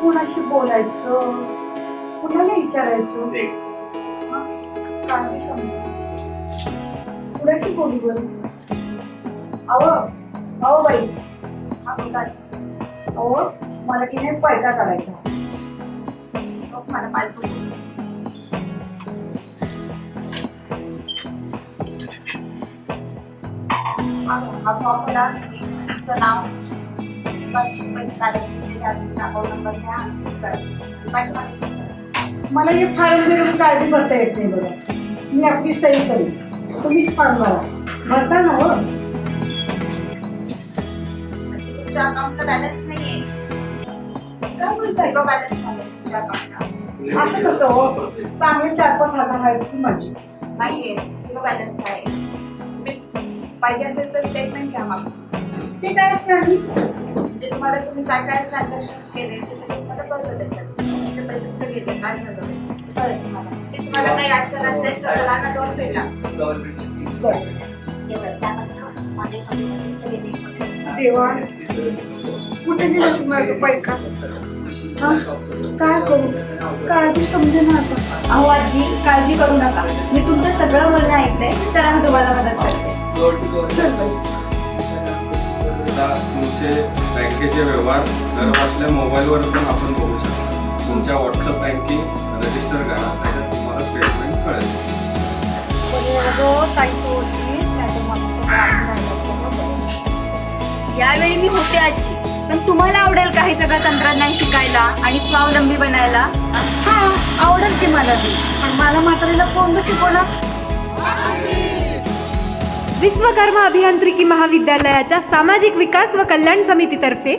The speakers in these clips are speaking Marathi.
कुणाशी बोलायचं कुणाला विचारायचं? काय कुणाशी बोलू बरं? अव अहो बाई हा कुठाची अहो मला की नाही पैसा काढायचा मला भरा तुमचं नाव पण पैसे काढायचे ते अकाउंट नंबर घ्या आणि सेव करा पाठवा सेव करा मला हे फाईल वगैरे काळजी करता येत नाही बघा मी आपली सही करीन. तुम्हीच फॉर्म भरा. भरता ना हो? तुमच्या अकाउंटला बॅलन्स नाहीये. काय बोलताय? झिरो बॅलन्स आहे तुमच्या अकाउंटला असं कसं हो? चांगले चार पाच हजार आहेत की माझी? नाहीये. झिरो बॅलन्स आहे. तुम्ही पाहिजे असेल तर स्टेटमेंट घ्या मग ते काय असणार म्हणजे तुम्हाला तुम्ही काय काय ट्रान्झॅक्शन केले ते सगळं तुम्हाला कळतं त्याच्यात. तुमचे पैसे कुठे गेले काय झालं? ते कळेल तुम्हाला. म्हणजे तुम्हाला काही अडचण असेल तर सरांना जाऊन भेटा. देवा कुठे गेला तुम्हाला तो पैका हा? काय करू? काळजी समजे ना आता. अहो आजी काळजी करू नका. मी तुमचं सगळं बोलणं ऐकलंय. चला मी तुम्हाला मदत करते. चल बाई. आता तुमचे बँकेचे व्यवहार घर बसल्या मोबाईलवर पण आपण बघू शकतो. तुमच्या व्हॉट्सअप बँकिंग रजिस्टर करा त्याच्यात तुम्हाला स्टेटमेंट कळेल. तो. यावेळी मी होते आजी. पण तुम्हाला आवडेल का हे सगळं तंत्रज्ञान शिकायला आणि स्वावलंबी बनायला? हा आवडेल की मला ती पण मला म्हातारीला कोण शिकवणार? विश्वकर्मा अभियांत्रिकी महाविद्यालयाच्या सामाजिक विकास व कल्याण समितीतर्फे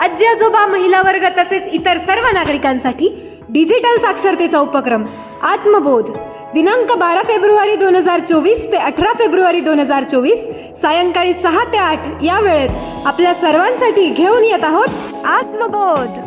आजी आजोबा महिला वर्ग तसेच इतर सर्व नागरिकांसाठी डिजिटल साक्षरतेचा उपक्रम आत्मबोध. दिनांक बारा फेब्रुवारी दोन हजार चोवीस ते अठरा फेब्रुवारी दोन हजार चोवीस सायंकाळी सहा ते आठ या वेळेत आपल्या सर्वांसाठी घेऊन येत आहोत आत्मबोध.